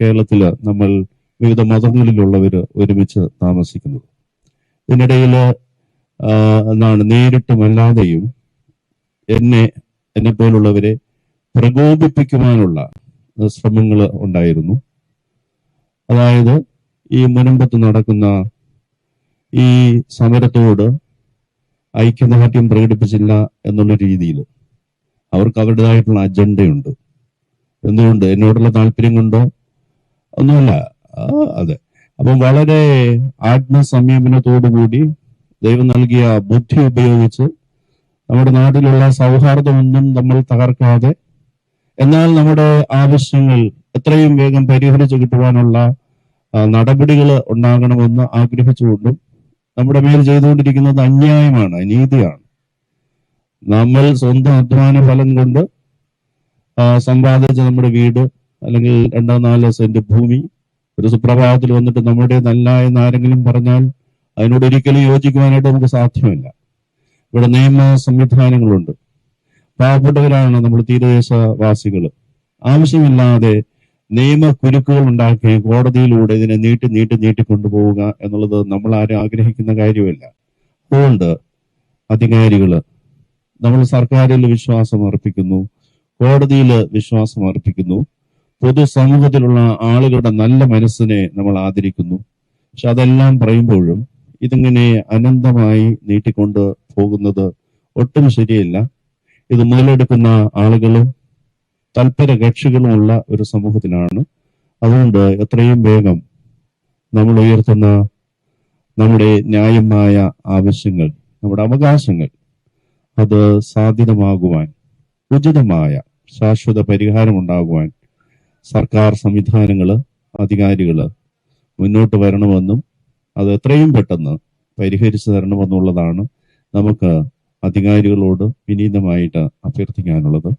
കേരളത്തിൽ നമ്മൾ വിവിധ മതങ്ങളിലുള്ളവർ ഒരുമിച്ച് താമസിക്കുന്നത്. ഇതിനിടയിൽ എന്താണ് നേരിട്ടുമല്ലാതെയും എന്നെ എന്നെ പോലുള്ളവരെ പ്രകോപിപ്പിക്കുവാനുള്ള ശ്രമങ്ങൾ ഉണ്ടായിരുന്നു. അതായത് ഈ മുനമ്പത്ത് നടക്കുന്ന ഈ സമരത്തോട് ഐക്യദാർഢ്യം പ്രകടിപ്പിച്ചില്ല എന്നുള്ള രീതിയിൽ അവർക്ക് അവരുടേതായിട്ടുള്ള അജണ്ടയുണ്ട്. എന്തുകൊണ്ട്? എന്നോടുള്ള താല്പര്യം കൊണ്ടോ ഒന്നുമല്ല അതെ. അപ്പം വളരെ ആത്മസംയമനത്തോടുകൂടി ദൈവം നൽകിയ ബുദ്ധി ഉപയോഗിച്ച് നമ്മുടെ നാട്ടിലുള്ള സൗഹാർദ്ദമൊന്നും നമ്മൾ തകർക്കാതെ എന്നാൽ നമ്മുടെ ആവശ്യങ്ങൾ എത്രയും വേഗം പരിഹരിച്ചു കിട്ടുവാനുള്ള നടപടികൾ ഉണ്ടാകണമെന്ന് ആഗ്രഹിച്ചുകൊണ്ടും നമ്മുടെ മേൽ ചെയ്തുകൊണ്ടിരിക്കുന്നത് അന്യായമാണ് അനീതിയാണ്. നമ്മൾ സ്വന്തം അധ്വാന ഫലം കൊണ്ട് സമ്പാദിച്ച നമ്മുടെ വീട് അല്ലെങ്കിൽ രണ്ടോ നാലോ സെന്റ് ഭൂമി ഒരു സുപ്രഭാതത്തിൽ വന്നിട്ട് നമ്മുടെ നല്ല എന്ന് ആരെങ്കിലും പറഞ്ഞാൽ അതിനോട് ഒരിക്കലും യോജിക്കുവാനായിട്ട് നമുക്ക് സാധ്യമല്ല. ഇവിടെ നിയമ സംവിധാനങ്ങളുണ്ട്. പാവപ്പെട്ടവരാണ് നമ്മൾ തീരദേശവാസികൾ ആവശ്യമില്ലാതെ നിയമ കുരുക്കുകൾ ഉണ്ടാക്കി കോടതിയിലൂടെ ഇതിനെ നീട്ടി നീട്ടി നീട്ടി കൊണ്ടുപോവുക എന്നുള്ളത് നമ്മൾ ആരും ആഗ്രഹിക്കുന്ന കാര്യമല്ല. അതുകൊണ്ട് അധികാരികൾ നമ്മൾ സർക്കാരിൽ വിശ്വാസം അർപ്പിക്കുന്നു കോടതിയിൽ വിശ്വാസം അർപ്പിക്കുന്നു. പൊതുസമൂഹത്തിലുള്ള ആളുകളുടെ നല്ല മനസ്സിനെ നമ്മൾ ആദരിക്കുന്നു. പക്ഷെ അതെല്ലാം പറയുമ്പോഴും ഇതിങ്ങനെ അനന്തമായി നീട്ടിക്കൊണ്ട് പോകുന്നത് ഒട്ടും ശരിയല്ല. ഇത് മുതലെടുക്കുന്ന ആളുകളും തൽപര കക്ഷികളുമുള്ള ഒരു സമൂഹത്തിലാണ്. അതുകൊണ്ട് എത്രയും വേഗം നമ്മൾ ഉയർത്തുന്ന നമ്മുടെ ന്യായമായ ആവശ്യങ്ങൾ നമ്മുടെ അവകാശങ്ങൾ അത് സാധ്യതമാകുവാൻ ഉചിതമായ ശാശ്വത പരിഹാരം ഉണ്ടാകുവാൻ സർക്കാർ സംവിധാനങ്ങൾ അധികാരികൾ മുന്നോട്ട് വരണമെന്നും അത് എത്രയും പെട്ടെന്ന് പരിഹരിച്ചു തരണമെന്നുള്ളതാണ് നമുക്ക് അധികാരികളോട് വിനീതമായിട്ട് അഭ്യർത്ഥിക്കാനുള്ളത്.